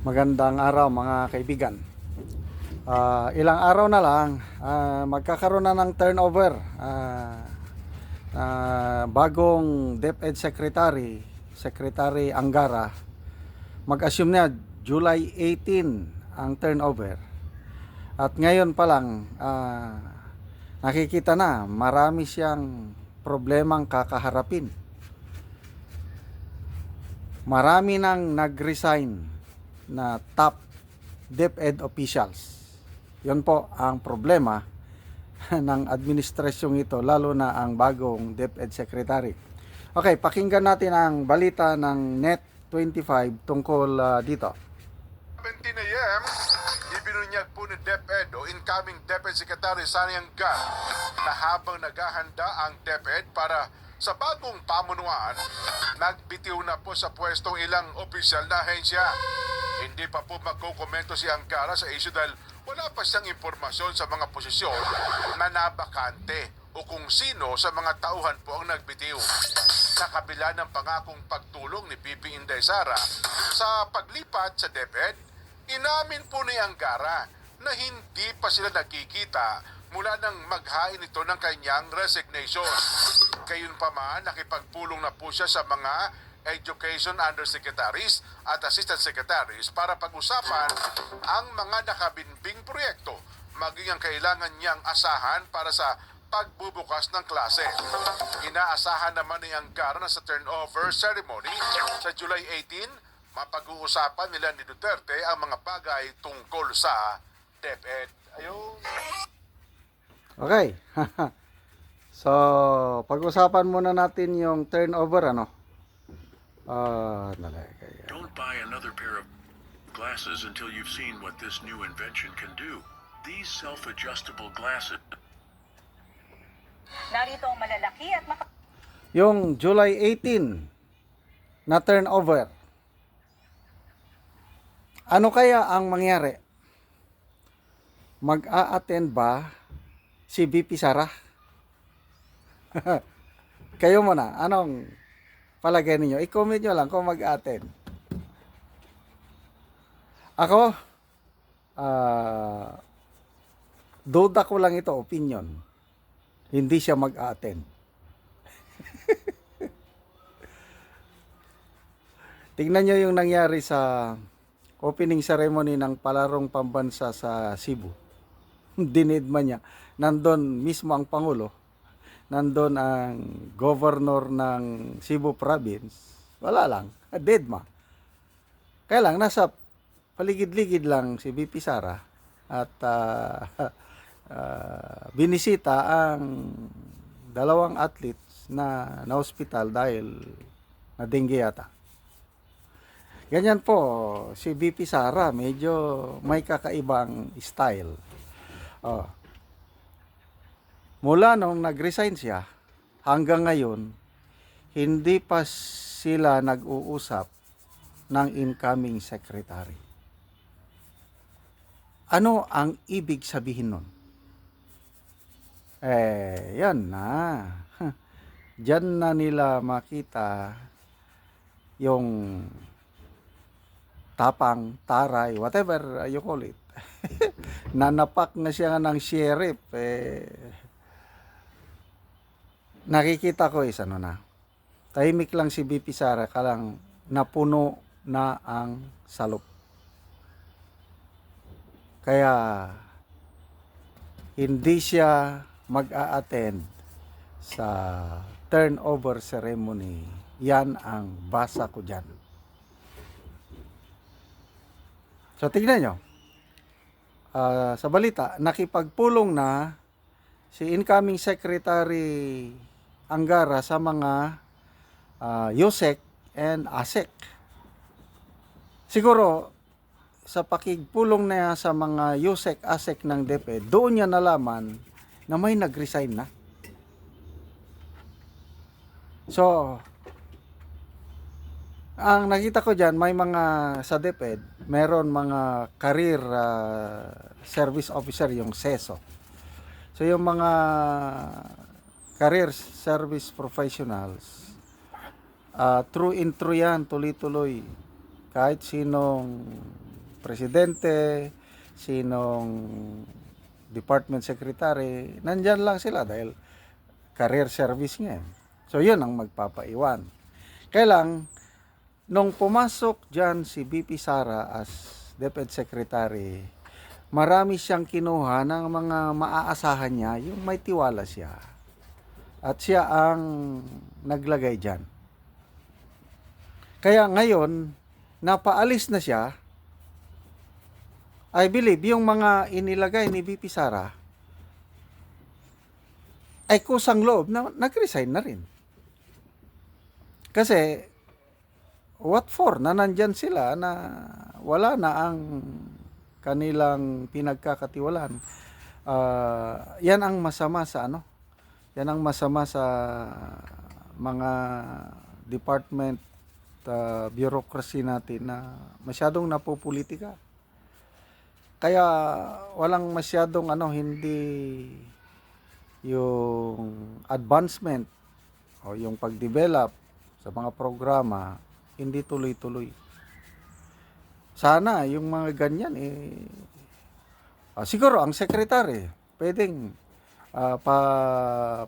Magandang araw mga kaibigan. Ah, ilang araw na lang ah, magkakaroon na ng turnover. Ah, ah, bagong DepEd Secretary, Secretary Angara, mag-assume na July 18 ang turnover. At ngayon pa lang ah, nakikita na marami siyang problemang kakaharapin. Marami nang nag-resign na top DepEd officials. Yon po ang problema ng administrasyong ito, lalo na ang bagong DepEd Secretary. Okay, pakinggan natin ang balita ng Net25 tungkol ah, dito. 17 a.m., ibinunyag po ni DepEd o incoming DepEd Secretary Angga na habang naghahanda ang DepEd para sa bagong pamunuan, nagbitiw na po sa pwestong ilang opisyal na ahensya. Hindi pa po magkukomento si Angara sa issue dahil wala pa siyang impormasyon sa mga posisyon na nabakante o kung sino sa mga tauhan po ang nagbitiw. Sa kabila ng pangakong pagtulong ni Pipi Inday Sara sa paglipat sa DepEd, inamin po ni Angara na hindi pa sila nakikita mula nang maghain ito ng kanyang resignation. Kayun pa man, nakipagpulong na po siya sa mga Education Undersecretaries at Assistant Secretaries para pag-usapan ang mga nakabinbing proyekto maging ang kailangan niyang asahan para sa pagbubukas ng klase. Inaasahan naman ni Angara na sa turnover ceremony sa July 18, mapag-uusapan nila ni Duterte ang mga bagay tungkol sa DepEd. Ayun. Okay. so, pag-usapan muna natin yung turnover ano. Ah, uh, kaya. Don't buy another pair of glasses until you've seen what this new invention can do. These self-adjustable glasses Narito ang malalaki at maka- Yung July 18 na turnover. Ano kaya ang mangyari? Mag-a-attend ba si BP Sara? Kayo muna, anong palagay ninyo? I-comment nyo lang kung mag-a-attend. Ako, ah, duda ko lang ito, opinion. Hindi siya mag-a-attend. Tingnan nyo yung nangyari sa opening ceremony ng palarong pambansa sa Cebu. Dinidma niya. Nandun mismo ang Pangulo. Nandun ang governor ng Cebu province. Wala lang. Dedma. Kaya lang, nasa paligid-ligid lang si BP Sara at ah, ah, binisita ang dalawang athletes na na hospital dahil na dengue yata. Ganyan po, si BP Sara, medyo may kakaibang style. Oh. Mula nung nag-resign siya, hanggang ngayon, hindi pa sila nag-uusap ng incoming secretary. Ano ang ibig sabihin nun? Eh, yan na. Diyan na nila makita yung tapang, taray, whatever you call it. Nanapak na siya ng sheriff. Eh, nakikita ko is ano na. Tahimik lang si BP Sara kalang napuno na ang salop. Kaya hindi siya mag-a-attend sa turnover ceremony. Yan ang basa ko dyan. So tignan nyo. Ah, sa balita, nakipagpulong na si incoming Secretary Angara sa mga ah, YOSEC and ASEC. Siguro, sa pakigpulong na sa mga YOSEC, ASEC ng DepEd, doon niya nalaman na may nag-resign na. So, ang nakita ko dyan, may mga sa DepEd, meron mga career ah, service officer, yung SESO. So, yung mga career service professionals, ah, true in true yan, tuloy-tuloy. Kahit sinong presidente, sinong department secretary, nandyan lang sila dahil career service nga. eh. So, yun ang magpapaiwan. Kaya lang, nung pumasok dyan si BP Sara as DepEd Secretary, marami siyang kinuha ng mga maaasahan niya, yung may tiwala siya. At siya ang naglagay dyan. Kaya ngayon, napaalis na siya, I believe yung mga inilagay ni BP Sara ay kusang loob na nag-resign na rin. Kasi what for na nandyan sila na wala na ang kanilang pinagkakatiwalaan. Ah, yan ang masama sa ano? Yan ang masama sa mga department uh, bureaucracy natin na masyadong napopolitika. Kaya walang masyadong ano hindi yung advancement o yung pag-develop sa mga programa hindi tuloy-tuloy. Sana yung mga ganyan eh ah, siguro ang secretary pwedeng ah, pa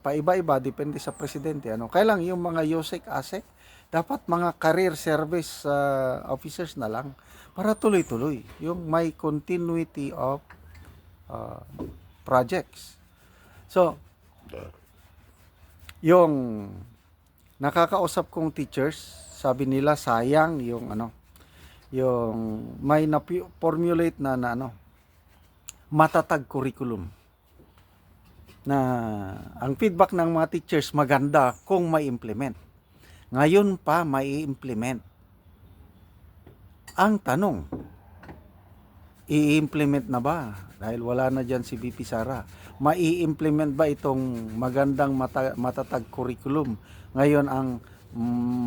paiba-iba depende sa presidente ano. Kaya lang yung mga YOSEC ASEC dapat mga career service ah, officers na lang para tuloy-tuloy yung may continuity of ah, projects. So, yung nakakausap kong teachers, sabi nila sayang yung ano, yung may na formulate na, na ano, matatag curriculum. Na ang feedback ng mga teachers maganda kung may implement. Ngayon pa may implement. Ang tanong, i-implement na ba? Dahil wala na dyan si BP Sara. Mai-implement ba itong magandang mata- matatag curriculum? Ngayon ang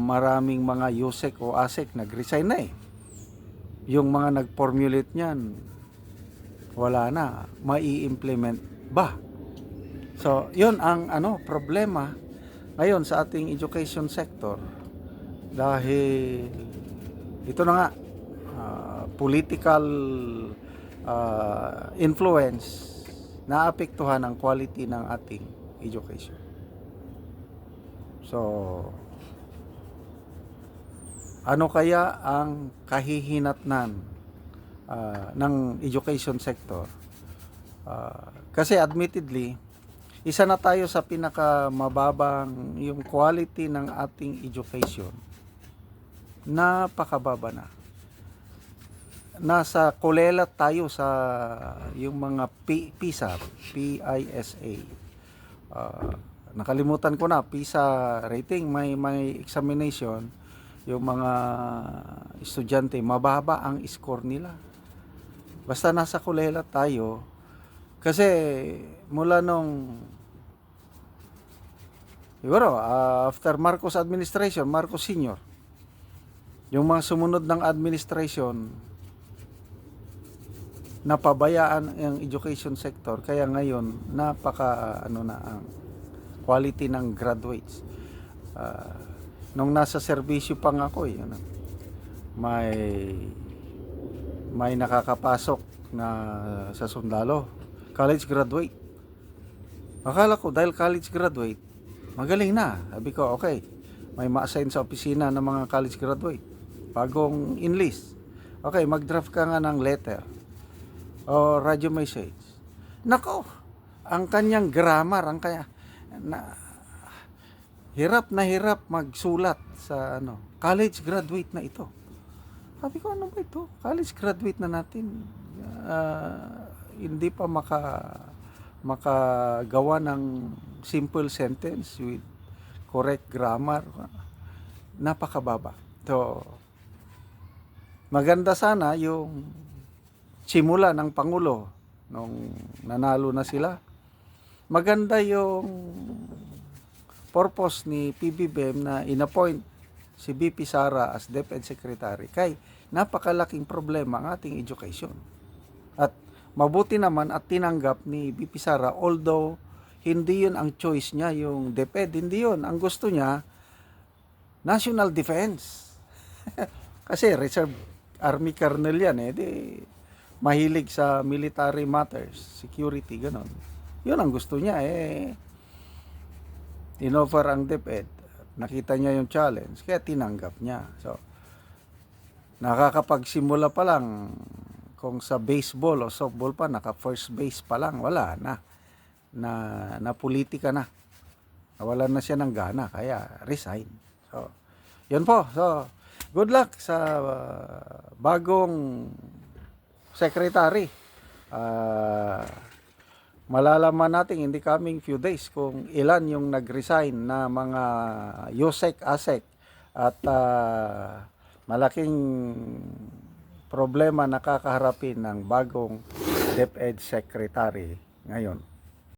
maraming mga USEC o ASEC nag-resign na eh. Yung mga nag-formulate niyan, wala na. Mai-implement ba? So, yun ang ano problema ngayon sa ating education sector dahil ito na nga ah, political ah, influence naapektuhan ang quality ng ating education. So, ano kaya ang kahihinatnan ah, ng education sector? Ah, kasi admittedly, isa na tayo sa pinakamababang yung quality ng ating education. Napakababa na. Nasa kulelat tayo sa yung mga P- PISA, PISA. Ah, nakalimutan ko na, PISA rating, may, may examination, yung mga estudyante, mababa ang score nila. Basta nasa kulelat tayo, kasi mula nung siguro ah, after Marcos administration, Marcos senior, yung mga sumunod ng administration napabayaan ang education sector kaya ngayon napaka ano na ang quality ng graduates. Ah, nung nasa serbisyo pang ako eh, ano, may may nakakapasok na sa sundalo college graduate. Akala ko dahil college graduate, magaling na. Sabi ko, okay, may ma-assign sa opisina ng mga college graduate. Bagong enlist. Okay, mag-draft ka nga ng letter o radio message. Nako, ang kanyang grammar, ang kanya, na, hirap na hirap magsulat sa ano, college graduate na ito. Sabi ko, ano ba ito? College graduate na natin. Ah, hindi pa maka makagawa ng simple sentence with correct grammar. Napakababa. So, maganda sana yung simula ng Pangulo nung nanalo na sila. Maganda yung purpose ni PBBM na inappoint si BP Sara as DepEd Secretary kay napakalaking problema ang ating education. At mabuti naman at tinanggap ni BP Sara although hindi yun ang choice niya yung DepEd, hindi yun. Ang gusto niya national defense. Kasi reserve army colonel yan eh, di mahilig sa military matters, security, ganon. Yun ang gusto niya eh. Inoffer ang DepEd. Nakita niya yung challenge, kaya tinanggap niya. So, nakakapagsimula pa lang kung sa baseball o softball pa, naka first base pa lang, wala na. Na, na politika na. Nawalan na siya ng gana, kaya resign. So, yun po. So, good luck sa uh, bagong secretary. Ah, malalaman natin in the coming few days kung ilan yung nag-resign na mga Yosek Asek at ah, malaking problema nakakaharapin ng bagong DepEd Secretary ngayon.